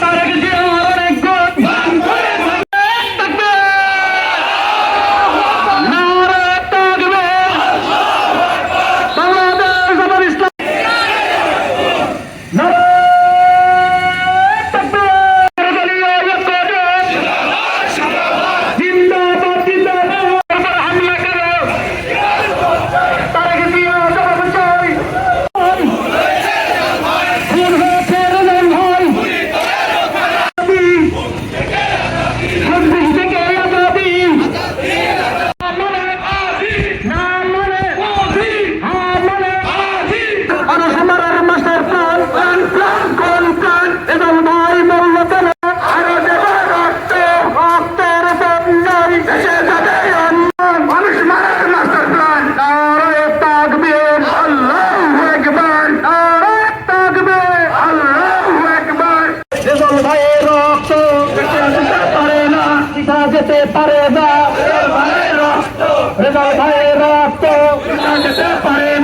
তারেক জিয়ার যেতে পারে না রেজাল ভাইয়ের রক্ত। পারে